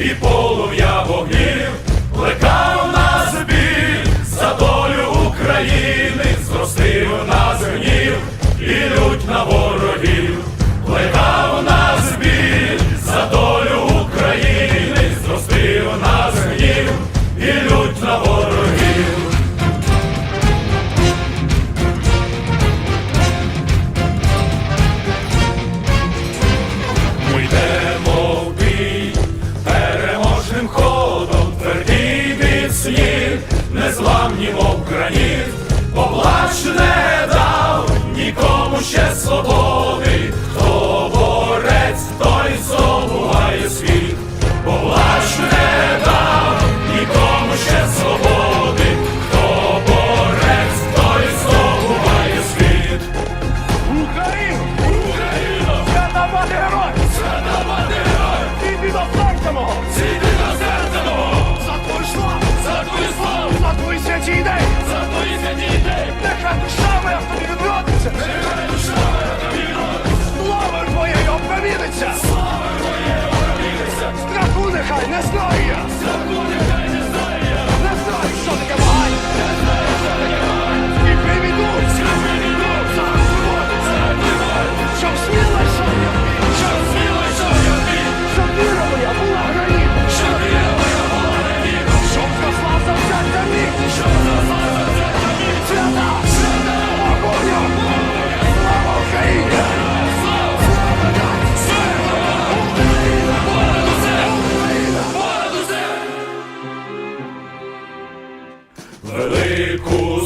і полум'я вогнів, плекав на біль за долю України, зростив нас гнів і лють на ворогів. камні, мов граніт, поплач не дав нікому ще свободу.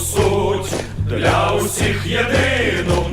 суть для усіх єдину.